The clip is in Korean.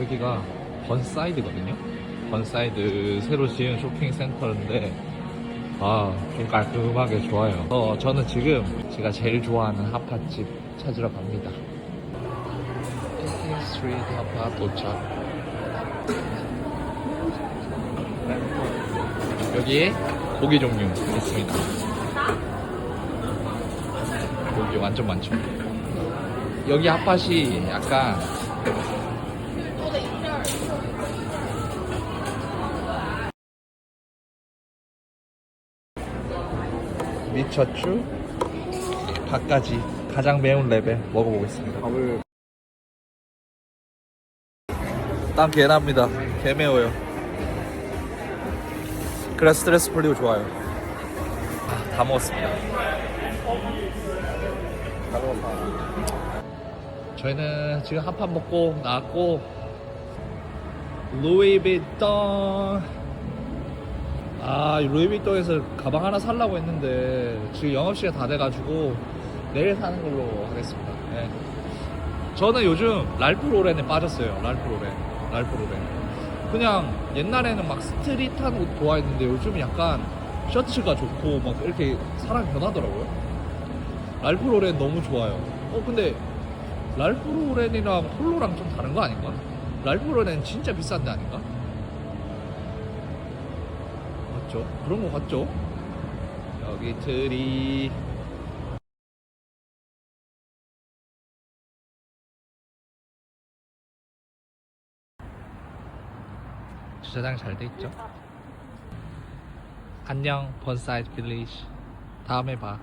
여기가 번사이드거든요. 번사이드 새로 지은 쇼핑 센터인데 아, 좀 깔끔하게 좋아요. 어, 저는 지금 제가 제일 좋아하는 핫팟집 찾으러 갑니다. 에이티 스트리트 핫팟 도착. 여기에 고기 종류 있습니다. 고기 완전 많죠. 여기 핫팟이 약간 미쳤추 밥까지 가장 매운 레벨 먹어보겠습니다. 땀 개납니다. 개 매워요. 그래 스트레스 풀리고 좋아요. 아, 다 먹었습니다. 저희는 지금 한 판 먹고 나왔고 루이비통 아 루이비통에서 가방 하나 살라고 했는데 지금 영업시간 다 돼가지고 내일 사는 걸로 하겠습니다. 네. 저는 요즘 랄프 로렌에 빠졌어요. 랄프 로렌, 랄프 로렌. 그냥 옛날에는 막 스트릿한 옷 좋아했는데 요즘 약간 셔츠가 좋고 막 이렇게 사람이 변하더라고요. 랄프 로렌 너무 좋아요. 어 근데 랄프 로렌이랑 폴로랑 좀 다른 거 아닌가? 랄프 로렌 진짜 비싼데 아닌가? 맞죠? 그런 거 같죠? 여기 트리 주차장 잘 돼 있죠? 안녕 번사이드 빌리지 다음에 봐